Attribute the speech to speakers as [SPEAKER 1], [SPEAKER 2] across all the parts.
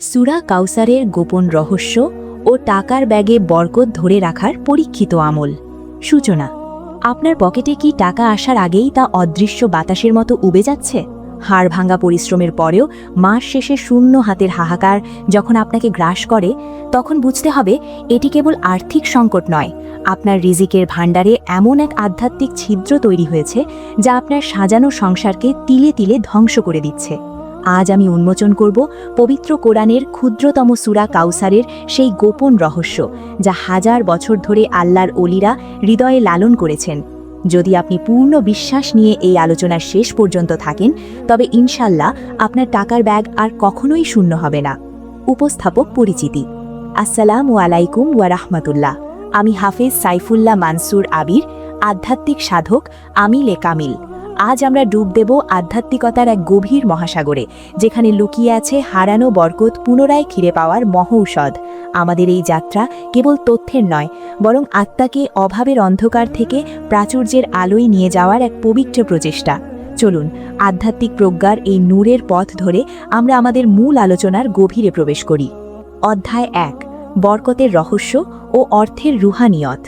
[SPEAKER 1] সুরা কাউসারের গোপন রহস্য ও টাকার ব্যাগে বরকত ধরে রাখার পরীক্ষিত আমল। সূচনা, আপনার পকেটে কি টাকা আসার আগেই তা অদৃশ্য বাতাসের মতো উবে যাচ্ছে? হাড় ভাঙা পরিশ্রমের পরেও মাস শেষে শূন্য হাতের হাহাকার যখন আপনাকে গ্রাস করে, তখন বুঝতে হবে এটি কেবল আর্থিক সংকট নয়। আপনার রিজিকের ভাণ্ডারে এমন এক আধ্যাত্মিক ছিদ্র তৈরি হয়েছে যা আপনার সাজানো সংসারকে তিলে তিলে ধ্বংস করে দিচ্ছে। আজ আমি উন্মোচন করব পবিত্র কোরআনের ক্ষুদ্রতম সুরা কাউসারের সেই গোপন রহস্য, যা হাজার বছর ধরে আল্লাহর অলিরা হৃদয়ে লালন করেছেন। যদি আপনি পূর্ণ বিশ্বাস নিয়ে এই আলোচনার শেষ পর্যন্ত থাকেন, তবে ইনশাল্লাহ আপনার টাকার ব্যাগ আর কখনোই শূন্য হবে না। উপস্থাপক পরিচিতি। আসসালামু আলাইকুম ওয়া রাহমাতুল্লাহ। আমি হাফেজ সাইফুল্লাহ মানসুর আবির, আধ্যাত্মিক সাধক আমিলে কামিল। আজ আমরা ডুব দেব আধ্যাত্মিকতার এক গভীর মহাসাগরে, যেখানে লুকিয়ে আছে হারানো বরকত পুনরায় ফিরে পাওয়ার মহৌষধ। আমাদের এই যাত্রা কেবল তথ্যের নয়, বরং আত্মাকে অভাবের অন্ধকার থেকে প্রাচুর্যের আলোয় নিয়ে যাওয়ার এক পবিত্র প্রচেষ্টা। চলুন, আধ্যাত্মিক প্রজ্ঞার এই নূরের পথ ধরে আমরা আমাদের মূল আলোচনার গভীরে প্রবেশ করি। অধ্যায় এক, বরকতের রহস্য ও অর্থের রুহানিয়ত।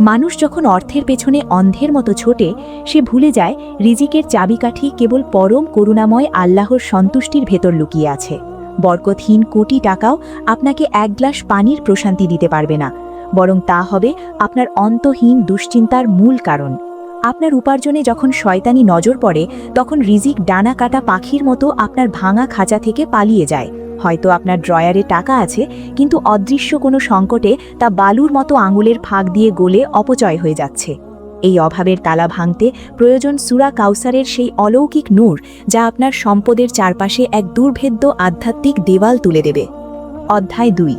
[SPEAKER 1] মানুষ যখন অর্থের পেছনে অন্ধের মতো ছোটে, সে ভুলে যায় রিজিকের চাবিকাঠি কেবল পরম করুণাময় আল্লাহর সন্তুষ্টির ভেতর লুকিয়ে আছে। বরকতহীন কোটি টাকাও আপনাকে এক গ্লাস পানির প্রশান্তি দিতে পারবে না, বরং তা হবে আপনার অন্তহীন দুশ্চিন্তার মূল কারণ। আপনার উপার্জনে যখন শয়তানি নজর পড়ে, তখন রিজিক ডানা কাটা পাখির মতো আপনার ভাঙা খাঁচা থেকে পালিয়ে যায়। হয়তো আপনার ড্রয়ারে টাকা আছে, কিন্তু অদৃশ্য কোনো সংকটে তা বালুর মতো আঙুলের ফাঁক দিয়ে গলে অপচয় হয়ে যাচ্ছে। এই অভাবের তালা ভাঙতে প্রয়োজন সুরা কাউসারের সেই অলৌকিক নূর, যা আপনার সম্পদের চারপাশে এক দুর্ভেদ্য আধ্যাত্মিক দেওয়াল তুলে দেবে। অধ্যায় দুই,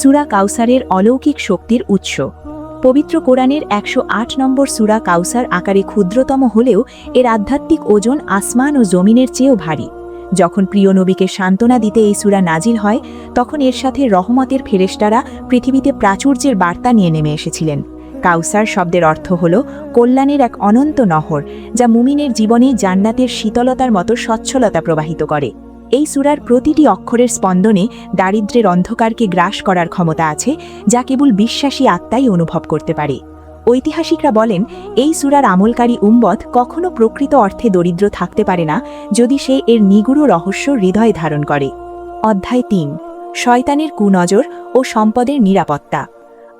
[SPEAKER 1] সুরা কাউসারের অলৌকিক শক্তির উৎস। পবিত্র কোরআনের একশো আট নম্বর সুরা কাউসার আকারে ক্ষুদ্রতম হলেও এর আধ্যাত্মিক ওজন আসমান ও জমিনের চেয়েও ভারী। যখন প্রিয় নবীকে সান্ত্বনা দিতে এই সুরা নাজিল হয়, তখন এর সাথে রহমতের ফেরেশতারা পৃথিবীতে প্রাচুর্যের বার্তা নিয়ে নেমে এসেছিলেন। কাউসার শব্দের অর্থ হল কল্যাণের এক অনন্ত নহর, যা মুমিনের জীবনে জান্নাতের শীতলতার মতো স্বচ্ছলতা প্রবাহিত করে। এই সুরার প্রতিটি অক্ষরের স্পন্দনে দারিদ্র্যের অন্ধকারকে গ্রাস করার ক্ষমতা আছে, যা কেবল বিশ্বাসী আত্মাই অনুভব করতে পারে। ঐতিহাসিকরা বলেন, এই সুরার আমলকারী উম্বত কখনো প্রকৃত অর্থে দরিদ্র থাকতে পারে না, যদি সে এর নিগুড় রহস্য হৃদয় ধারণ করে। অধ্যায় তিন, শয়তানের কুনজর ও সম্পদের নিরাপত্তা।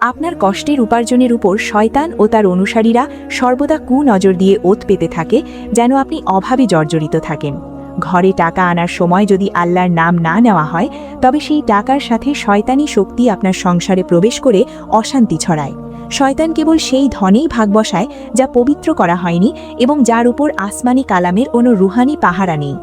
[SPEAKER 1] আপনার কষ্টের উপার্জনের উপর শয়তান ও তার অনুসারীরা সর্বদা কুনজর দিয়ে ওত পেতে থাকে, যেন আপনি অভাবে জর্জরিত থাকেন। ঘরে টাকা আনার সময় যদি আল্লাহর নাম না নেওয়া হয়, তবে সেই টাকার সাথে শয়তানি শক্তি আপনার সংসারে প্রবেশ করে অশান্তি ছড়ায়। শয়তান কেবল সেই ধনেই ভাগ বসায় যা পবিত্র করা হয়নি এবং যার উপর আসমানি কালামের কোনো রুহানি পাহারা নেই।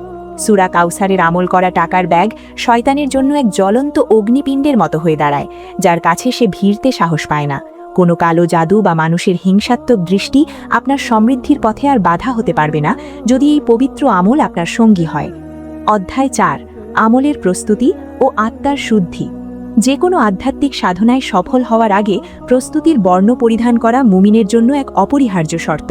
[SPEAKER 1] সুরা কাউসারের আমল করা টাকার ব্যাগ শয়তানের জন্য এক জ্বলন্ত অগ্নিপিণ্ডের মতো হয়ে দাঁড়ায়, যার কাছে সে ভিড়তে সাহস পায় না। কোনো কালো জাদু বা মানুষের হিংসাত্মক দৃষ্টি আপনার সমৃদ্ধির পথে আর বাধা হতে পারবে না যদি এই পবিত্র আমল আপনার সঙ্গী হয়। অধ্যায় চার, আমলের প্রস্তুতি ও আত্মার শুদ্ধি। যে কোনো আধ্যাত্মিক সাধনায় সফল হওয়ার আগে প্রস্তুতির বর্ণ পরিধান করা মুমিনের জন্য এক অপরিহার্য শর্ত।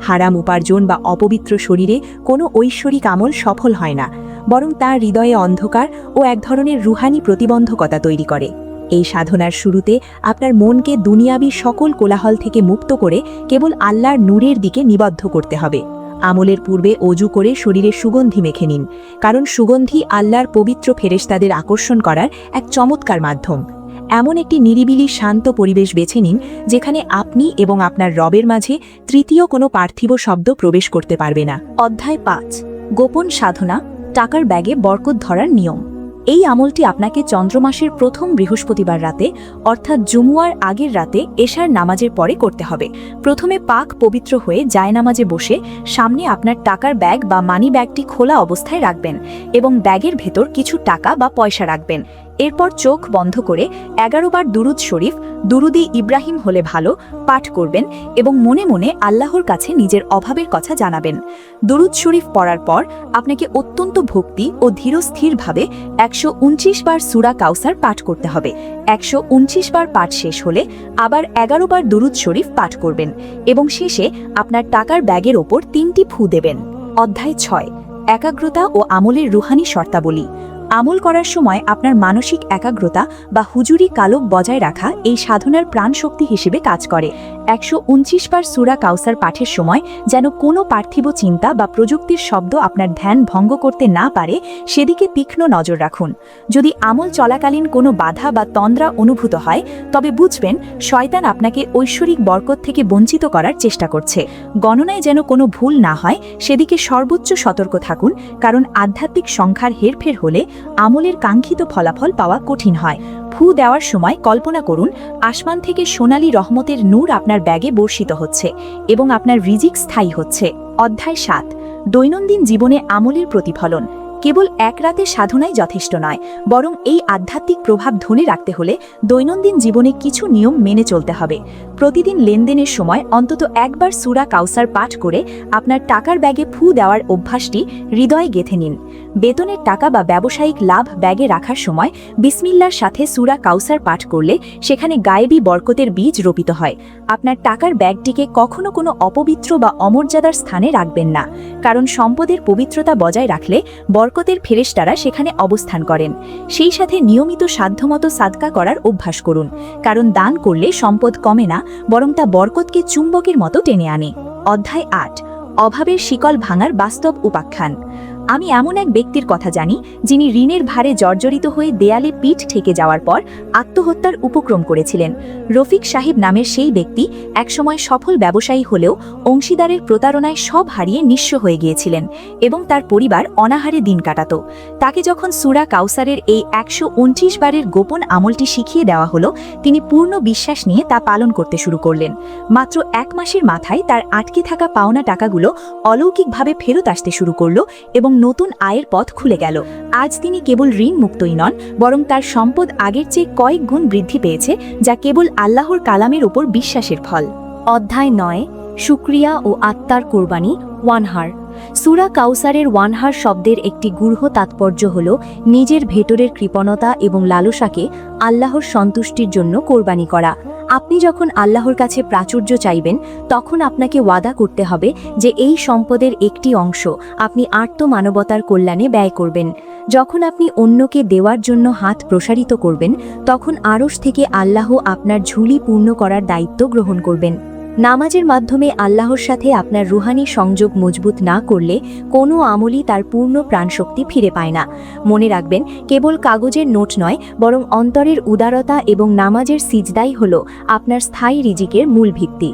[SPEAKER 1] হারাম উপার্জন বা অপবিত্র শরীরে কোনো ঐশ্বরিক আমল সফল হয় না, বরং তার হৃদয়ে অন্ধকার ও এক ধরনের রুহানি প্রতিবন্ধকতা তৈরি করে। এই সাধনার শুরুতে আপনার মনকে দুনিয়াবি সকল কোলাহল থেকে মুক্ত করে কেবল আল্লাহর নূরের দিকে নিবদ্ধ করতে হবে। আমলের পূর্বে অজু করে শরীরে সুগন্ধি মেখে নিন, কারণ সুগন্ধি আল্লাহর পবিত্র ফেরেশতাদের আকর্ষণ করার এক চমৎকার মাধ্যম। এমন একটি নিরিবিলি, শান্ত পরিবেশ বেছে নিন, যেখানে আপনি এবং আপনার রবের মাঝে তৃতীয় কোনো পার্থিব শব্দ প্রবেশ করতে পারবে না। অধ্যায় পাঁচ। গোপন সাধনা, টাকার ব্যাগে বরকত ধরার নিয়ম। এই আমলটি আপনাকে চন্দ্রমাসের প্রথম বৃহস্পতিবার রাতে, অর্থাৎ জুমুয়ার আগের রাতে, এশার নামাজের পরে করতে হবে। প্রথমে পাক পবিত্র হয়ে জায়নামাজে বসে সামনে আপনার টাকার ব্যাগ বা মানি ব্যাগটি খোলা অবস্থায় রাখবেন এবং ব্যাগের ভেতর কিছু টাকা বা পয়সা রাখবেন। এরপর চোখ বন্ধ করে এগারো বার দুরুদ শরীফ দুরুদি ইব্রাহিম হলে ভালো পাঠ করবেন এবং মনে মনে আল্লাহর কাছে নিজের অভাবের কথা জানাবেন। দুরুদ শরীফ পড়ার পর আপনাকে অত্যন্ত ভক্তি ও ধীরস্থিরভাবে একশো উনত্রিশ বার সুরা কাউসার পাঠ করতে হবে। একশো উনত্রিশ বার পাঠ শেষ হলে আবার এগারো বার দুরুদ শরীফ পাঠ করবেন এবং শেষে আপনার টাকার ব্যাগের ওপর তিনটি ফু দেবেন। অধ্যায় ছয়, একাগ্রতা ও আমলের রুহানি শর্তাবলী। আমল করার সময় আপনার মানসিক একাগ্রতা বা হুজুরি কালক বজায় রাখা এই সাধনার প্রাণশক্তি হিসেবে কাজ করে। একশো উনত্রিশ বার সুরা কাউসার পাঠের সময় যেন কোনো পার্থিব চিন্তা বা প্রযুক্তির শব্দ আপনার ধ্যান ভঙ্গ করতে না পারে, সেদিকে তীক্ষ্ণ নজর রাখুন। যদি আমল চলাকালীন কোনো বাধা বা তন্দ্রা অনুভূত হয়, তবে বুঝবেন শয়তান আপনাকে ঐশ্বরিক বরকত থেকে বঞ্চিত করার চেষ্টা করছে। গণনায় যেন কোনো ভুল না হয়, সেদিকে সর্বোচ্চ সতর্ক থাকুন, কারণ আধ্যাত্মিক সংখ্যার হেরফের হলে আমলের কাঙ্ক্ষিত ফলাফল পাওয়া কঠিন হয়। ফু দেওয়ার সময় কল্পনা করুন, আসমান থেকে সোনালি রহমতের নূর আপনার ব্যাগে বর্ষিত হচ্ছে এবং আপনার রিজিক স্থায়ী হচ্ছে। অধ্যায় সাত। দৈনন্দিন জীবনে আমলের প্রতিফলন। কেবল এক রাতে সাধনাই যথেষ্ট নয়, বরং এই আধ্যাত্মিক প্রভাব ধরে রাখতে হলে দৈনন্দিন জীবনে কিছু নিয়ম মেনে চলতে হবে। প্রতিদিন লেনদেনের সময় অন্তত একবার সুরা কাউসার পাঠ করে আপনার টাকার ব্যাগে ফু দেওয়ার অভ্যাসটি হৃদয়ে গেঁথে নিন। বেতনের টাকা বা ব্যবসায়িক লাভ ব্যাগে রাখার সময় বিসমিল্লার সাথে সুরা কাউসার পাঠ করলে সেখানে গায়েবী বরকতের বীজ রোপিত হয়। আপনার টাকার ব্যাগটিকে কখনো কোনো অপবিত্র বা অমর্যাদার স্থানে রাখবেন না। কারণ সম্পদের পবিত্রতা বজায় রাখলে বরকতের ফেরেশতারা সেখানে অবস্থান করেন। সেই সাথে নিয়মিত সাধ্যমতো সাদকা করার অভ্যাস করুন। কারণ দান করলে সম্পদ কমে না, বরং তা বরকতকে চুম্বকের মতো টেনে আনে। অধ্যায় আট। অভাবের শিকল ভাঙার বাস্তব উপাখ্যান। আমি এমন এক ব্যক্তির কথা জানি, যিনি ঋণের ভারে জর্জরিত হয়ে দেয়ালে পিঠ ঠেকে যাওয়ার পর আত্মহত্যার উপক্রম করেছিলেন। রফিক সাহেব নামের সেই ব্যক্তি একসময় সফল ব্যবসায়ী হলেও অংশীদারের প্রতারণায় সব হারিয়ে নিঃস্ব হয়ে গিয়েছিলেন এবং তার পরিবার অনাহারে দিন কাটাত। তাকে যখন সুরা কাউসারের এই একশো উনত্রিশ বারের গোপন আমলটি শিখিয়ে দেওয়া হলো, তিনি পূর্ণ বিশ্বাস নিয়ে তা পালন করতে শুরু করলেন। মাত্র এক মাসের মাথায় তার আটকে থাকা পাওনা টাকাগুলো অলৌকিকভাবে ফেরত আসতে শুরু করল এবং নতুন আয়ের পথ খুলে গেল। আজ তিনি কেবল ঋণ মুক্তই নন, বরং তার সম্পদ আগের চেয়ে কয়েক গুণ বৃদ্ধি পেয়েছে, যা কেবল আল্লাহর কালামের ওপর বিশ্বাসের ফল। অধ্যায় নয় শুক্রিয়া ও আত্মার কোরবানি, ওয়ানহার। সুরা কাউসারের ওয়ানহার শব্দের একটি গূঢ় তাৎপর্য হল নিজের ভেতরের কৃপণতা এবং লালসাকে আল্লাহর সন্তুষ্টির জন্য কোরবানি করা। আপনি যখন আল্লাহর কাছে প্রাচুর্য চাইবেন, তখন আপনাকে ওয়াদা করতে হবে যে এই সম্পদের একটি অংশ আপনি আত্মমানবতার কল্যাণে ব্যয় করবেন। যখন আপনি অন্যকে দেওয়ার জন্য হাত প্রসারিত করবেন, তখন আড়স থেকে আল্লাহ আপনার ঝুলি পূর্ণ করার দায়িত্ব গ্রহণ করবেন। নামাজের মাধ্যমে আল্লাহর সাথে আপনার রুহানি সংযোগ মজবুত না করলে কোনো আমলই তার পূর্ণ প্রাণশক্তি ফিরে পায় না। মনে রাখবেন, কেবল কাগজের নোট নয়, বরং অন্তরের উদারতা এবং নামাজের সিজদাই হল আপনার স্থায়ী রিজিকের মূল ভিত্তি।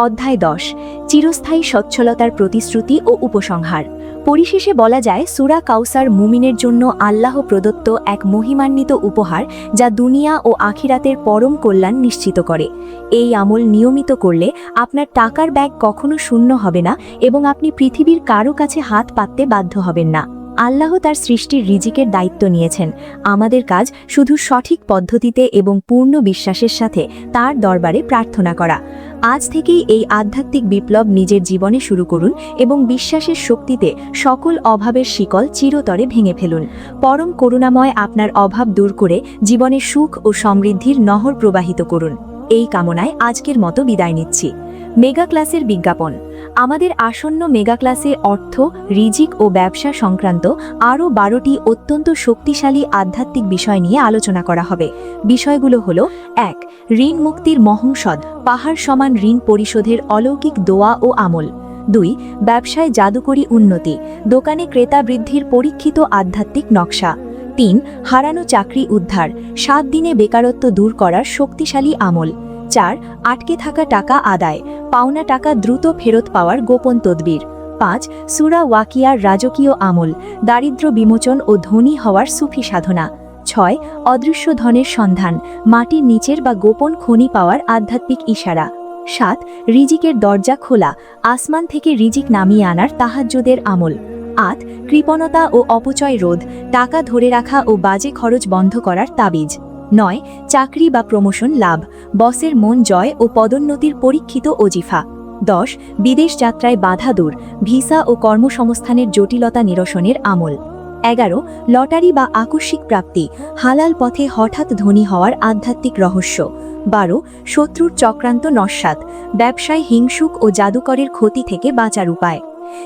[SPEAKER 1] অধ্যায় দশ, চিরস্থায়ী সচ্ছলতার প্রতিশ্রুতি ও উপসংহার। পরিশেষে বলা যায়, সুরা কাউসার মুমিনের জন্য আল্লাহ প্রদত্ত এক মহিমান্বিত উপহার যা দুনিয়া ও আখিরাতের পরম কল্যাণ নিশ্চিত করে। এই আমল নিয়মিত করলে আপনার টাকার ব্যাগ কখনো শূন্য হবে না এবং আপনি পৃথিবীর কারও কাছে হাত পাততে বাধ্য হবেন না। আল্লাহ তার সৃষ্টির রিজিকের দায়িত্ব নিয়েছেন। আমাদের কাজ শুধু সঠিক পদ্ধতিতে এবং পূর্ণ বিশ্বাসের সাথে তার দরবারে প্রার্থনা করা। আজ থেকেই এই আধ্যাত্মিক বিপ্লব নিজের জীবনে শুরু করুন এবং বিশ্বাসের শক্তিতে সকল অভাবের শিকল চিরতরে ভেঙে ফেলুন। পরম করুণাময় আপনার অভাব দূর করে জীবনে সুখ ও সমৃদ্ধির নহর প্রবাহিত করুন। এই কামনায় আজকের মতো বিদায় নিচ্ছি। মেগা ক্লাসের বিজ্ঞাপন। আমাদের আসন্ন মেগা ক্লাসে অর্থ, রিজিক ও ব্যবসা সংক্রান্ত আরও বারোটি অত্যন্ত শক্তিশালী আধ্যাত্মিক বিষয় নিয়ে আলোচনা করা হবে। বিষয়গুলো হল, এক, ঋণ মুক্তির মহংসদ, পাহাড় সমান ঋণ পরিশোধের অলৌকিক দোয়া ও আমল। দুই, ব্যবসায় জাদুকরী উন্নতি, দোকানে ক্রেতা বৃদ্ধির পরীক্ষিত আধ্যাত্মিক নকশা। তিন, হারানো চাকরি উদ্ধার, সাত দিনে বেকারত্ব দূর করার শক্তিশালী আমল। চার, আটকে থাকা টাকা আদায়, পাওনা টাকা দ্রুত ফেরত পাওয়ার গোপন তদবির। পাঁচ, সুরা ওয়াকিয়ার রাজকীয় আমল দারিদ্র বিমোচন ও ধনী হওয়ার সুফি সাধনা। ছয়, অদৃশ্য ধনের সন্ধান, মাটির নিচের বা গোপন খনি পাওয়ার আধ্যাত্মিক ইশারা। সাত, রিজিকের দরজা খোলা, আসমান থেকে রিজিক নামিয়ে আনার তাহাজ্জুদের আমল। আট, কৃপণতা ও অপচয় রোধ, টাকা ধরে রাখা ও বাজে খরচ বন্ধ করার তাবিজ। নয়, চাকরি বা প্রমোশন লাভ, বসের মন জয় ও পদোন্নতির পরীক্ষিত অজিফা দশ, বিদেশ যাত্রায় বাধা দূর, ভিসা ও কর্মসংস্থানের জটিলতা নিরসনের আমল। এগারো, লটারি বা আকস্মিক প্রাপ্তি, হালাল পথে হঠাৎ ধনী হওয়ার আধ্যাত্মিক রহস্য। বারো, শত্রুর চক্রান্ত নস্বাত, ব্যবসায় হিংসুক ও জাদুকরের ক্ষতি থেকে বাঁচার উপায়।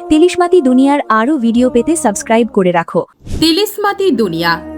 [SPEAKER 1] তিলিশমাতি দুনিয়ার আরও ভিডিও পেতে সাবস্ক্রাইব করে রাখো।
[SPEAKER 2] তিলিসমাতি দুনিয়া।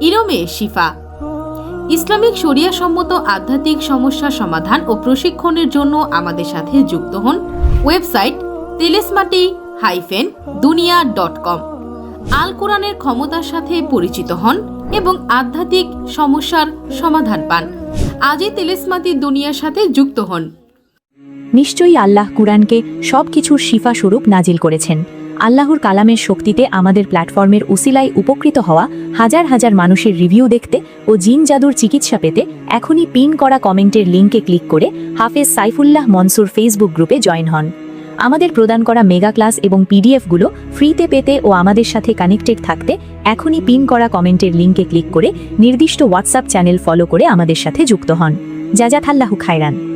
[SPEAKER 2] ইরমে শিফা। ইসলামিক শরিয়া সম্মত আধ্যাত্মিক সমস্যা সমাধান ও প্রশিক্ষণের জন্য আমাদের সাথে যুক্ত হন ওয়েবসাইট তেলেসমাটি হাইফেন দুনিয়া ডট কম। আল কোরআনের ক্ষমতার সাথে পরিচিত হন এবং আধ্যাত্মিক সমস্যার সমাধান পান। আজই তেলেসমাতি দুনিয়ার সাথে যুক্ত হন।
[SPEAKER 1] নিশ্চয়ই আল্লাহ কুরআনকে সব কিছুর শিফা স্বরূপ নাজিল করেছেন। আল্লাহর কালামের শক্তিতে আমাদের প্ল্যাটফর্মের উসিলায় উপকৃত হওয়া হাজার হাজার মানুষের রিভিউ দেখতে ও জিন জাদুর চিকিৎসা পেতে এখনই পিন করা কমেন্টের লিঙ্কে ক্লিক করে হাফেজ সাইফুল্লাহ মনসুর ফেসবুক গ্রুপে জয়েন হন। আমাদের প্রদান করা মেগা ক্লাস এবং পিডিএফগুলো ফ্রিতে পেতে ও আমাদের সাথে কানেক্টেড থাকতে এখনই পিন করা কমেন্টের লিঙ্কে ক্লিক করে নির্দিষ্ট হোয়াটসঅ্যাপ চ্যানেল ফলো করে আমাদের সাথে যুক্ত হন। জাজাথাল্লাহু খায়রান।